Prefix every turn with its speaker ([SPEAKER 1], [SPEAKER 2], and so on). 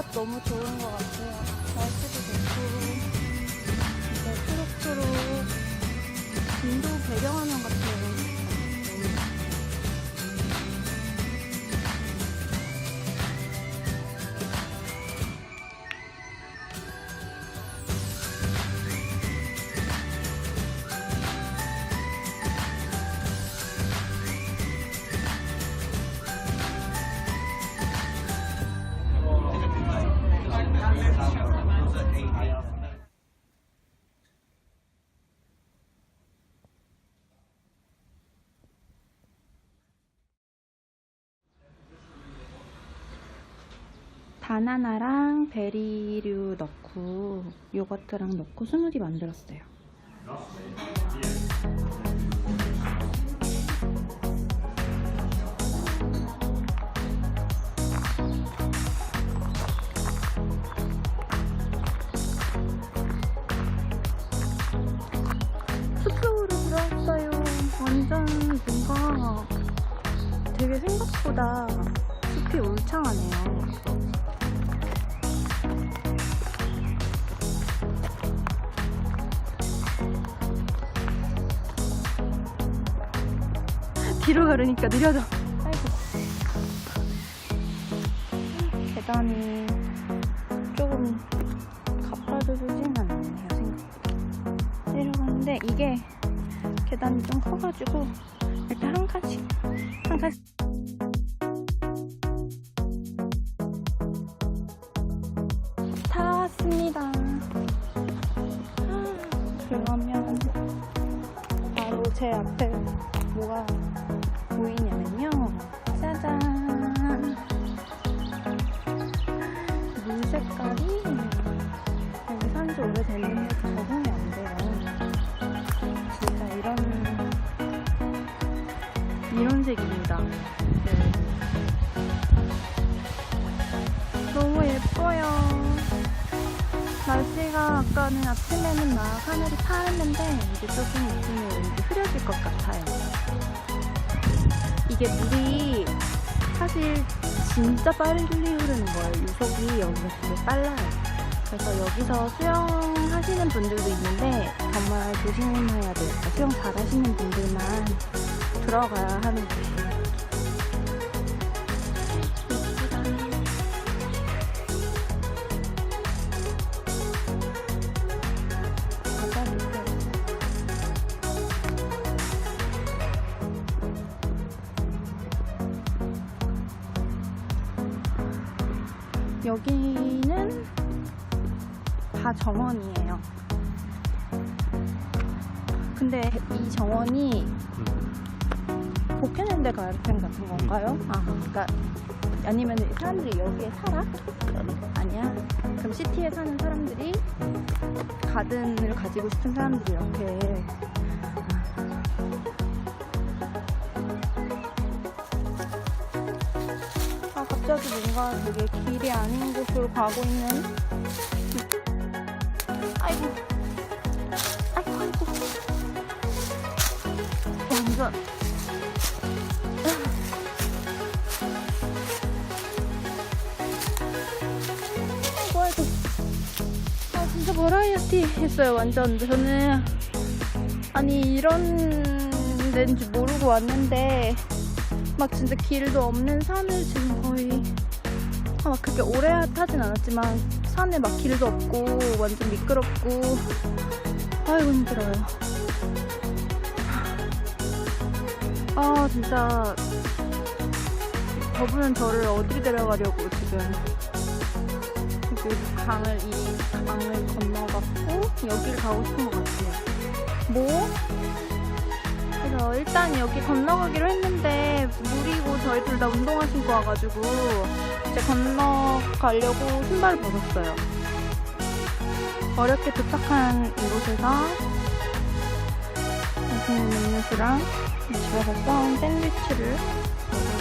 [SPEAKER 1] 잔디가 너무 좋은 것 같아요. 날씨도 좋고, 바나나랑 베리류 넣고 요거트랑 넣고 스무디 만들었어요. 숲속으로 들어왔어요. 완전 뭔가 되게 생각보다 숲이 울창하네요. 뒤로 가려니까 느려져. 아이고. 계단이 조금 가파르진 않네요, 생각보다. 내려가는데 이게 계단이 좀 커가지고 일단 한 칸씩, 한 칸씩. 다 왔습니다. 들어가면 바로 제 앞에 뭐가 물 색깔이 여기 산지 오래됐는데 적응이 안 돼요. 진짜 이런, 이런 색입니다. 네. 너무 예뻐요. 날씨가 아까는 아침에는 막 하늘이 파였는데 이제 조금 있으면 왠지 흐려질 것 같아요. 이게 물이 사실 진짜 빠르게 흐르는 거예요. 유속이 여기가 되게 빨라요. 그래서 여기서 수영하시는 분들도 있는데 정말 조심해야 돼요. 그러니까 수영 잘하시는 분들만 들어가야 하는 곳이에요. 여기는 다 정원이에요. 근데 이 정원이 복해낸데 가르침 같은 건가요? 아, 그러니까 아니면 사람들이 여기에 살아? 아니야. 그럼 시티에 사는 사람들이 가든을 가지고 싶은 사람들이 이렇게 갑자기 뭔가 되게 길이 아닌 곳으로 가고 있는. 아이고. 아이고 아이고. 완전 아이고 아이고. 아 진짜 버라이어티 했어요 완전. 저는 아니 이런 데인 줄 모르고 왔는데 막 진짜 길도 없는 산을 지금 거의 아, 막 그렇게 오래 타진 않았지만 산에 막 길도 없고 완전 미끄럽고 아이고 힘들어요 아 진짜 저분은 저를 어디 데려가려고 지금 그 강을 이 강을 건너갔고 여기를 가고 싶은 것 같아요 뭐? 그래서 일단 여기 건너가기로 했는데 물이고 저희 둘 다 운동화 신고 와가지고 이제 건너가려고 신발 벗었어요. 어렵게 도착한 이곳에서 맛있는 음료수랑 집에서 싸온 샌드위치를 먹으